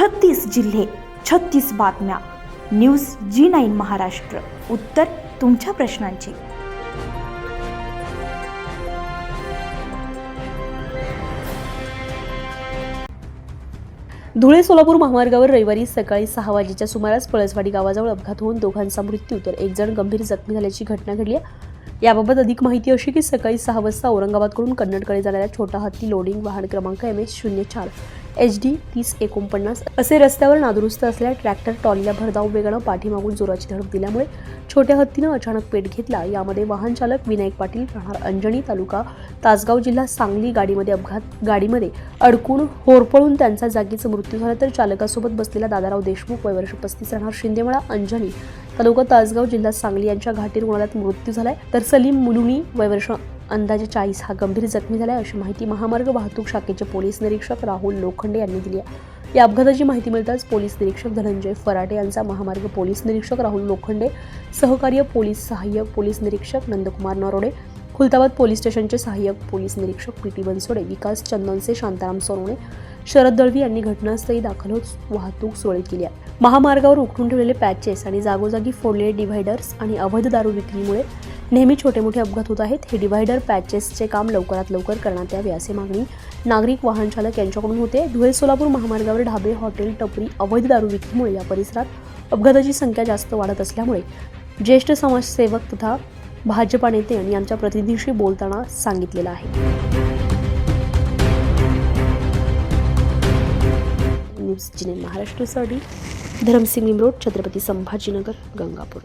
छत्तीस जिल्हे छत्तीस बातम्या. न्यूज जी नाईन महाराष्ट्र. उत्तर तुमच्या प्रश्नांची. धुळे सोलापूर महामार्गावर रविवारी सकाळी सहा वाजेच्या सुमारास पळसवाडी गावाजवळ अपघात होऊन दोघांचा मृत्यू तर एक जण गंभीर जखमी झाल्याची घटना घडली आहे. याबाबत अधिक माहिती अशी की सकाळी सहा वाजता औरंगाबादकडून कन्नडकडे जाणाऱ्या छोटा हत्ती लोडिंग वाहन क्रमांक एम एच शून्य चार एच डी तीस एकोणपन्नास असे रस्त्यावर नादुरुस्त असलेल्या ट्रॅक्टर टॉलीला भरधाव वेगानं पाठीमागून जोराची धडक दिल्यामुळे छोट्या हत्तीनं अचानक पेट घेतला. यामध्ये वाहन चालक विनायक पाटील राहणार अंजनी तालुका तासगाव जिल्हा सांगली गाडीमध्ये अपघात गाडीमध्ये अडकून होरपळून त्यांचा जागीच मृत्यू झाला. तर चालकासोबत बसलेला दादाराव देशमुख वय वर्ष पस्तीस राहणार शिंदेमळा अंजनी तालुका तासगाव जिल्हा सांगली यांच्या घाटी रुग्णालयात मृत्यू झालाय. तर सलीम मुलुनी वयवर्ष अंदाजे चाळीस हा गंभीर जखमी झालाय अशी माहिती महामार्ग वाहतूक शाखेचे पोलीस निरीक्षक राहुल लोखंडे यांनी दिली आहे. या अपघाताची माहिती मिळताच पोलीस निरीक्षक धनंजय फराटे यांचा महामार्ग पोलीस निरीक्षक राहुल लोखंडे सहकार्य पोलीस सहाय्यक पोलीस निरीक्षक नंदकुमार नरोडे खुलताबाद पोलीस स्टेशनचे सहाय्यक पोलीस निरीक्षक पी टी बनसोडे विकास चंदनसे शांताराम सोनवणे शरद दळवी यांनी घटनास्थळी दाखल होत वाहतूक सुरळीत केली आहे. महामार्गावर उखडून ठेवलेले पॅचेस आणि जागोजागी फोडलेले डिव्हायडर्स आणि अवैध दारू विक्रीमुळे नेहमी छोटे मोठे अपघात होत आहेत. हे डिव्हायडर पॅचेसचे काम लवकरात लवकर करण्यात यावे असे मागणी नागरिक वाहन चालक यांच्याकडून होते. धुळे सोलापूर महामार्गावर ढाबे हॉटेल टपरी अवैध दारू विक्रीमुळे या परिसरात अपघाताची संख्या जास्त वाढत असल्यामुळे ज्येष्ठ समाजसेवक तथा भाजपा नेते यांनी आमच्या प्रतिनिधीशी बोलताना सांगितलेलं आहे. न्यूज जिने महाराष्ट्रासाठी धरमसिंग निमरोड छत्रपती संभाजीनगर गंगापूर.